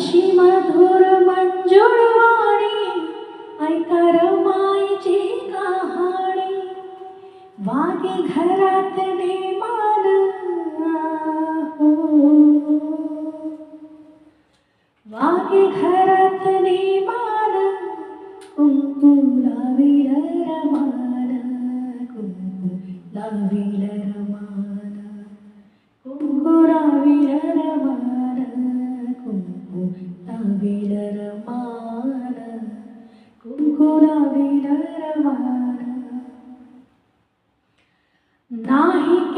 হাসি মাধুর মঞ্জুর বাণী আই তার মাইজি কাহাণী, বাগে ঘরাত মেমান বাগে ঘরাত মেমান কুঙ্কুলা বিলরমান কুঙ্কুলা বিলরমান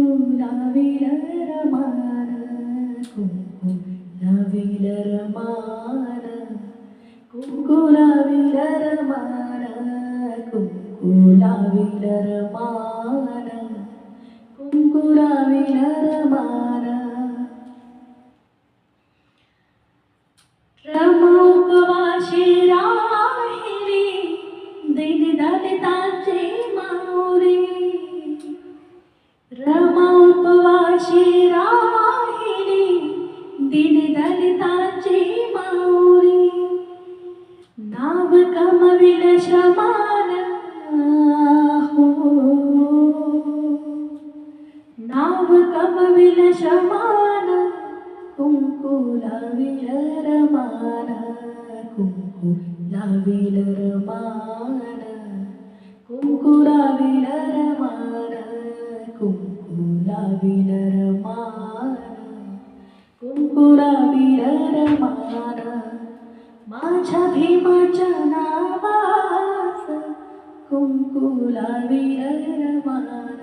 കുലാവിലരമാന കുലാവിലരമാന കുലാവിലരമാന കുലാവിലരമാന കുലാവിലരമാന दिन दलिताची माऊरी नाव कमविल शमान हो नाव कमविल शमान कुंकुला विरमान कुंकुला विरमान कुंकुला विरमान कुंकुला विरमान गुलाबी रमाना माझ्या भीमाच्या नावास कुंकुला रमाना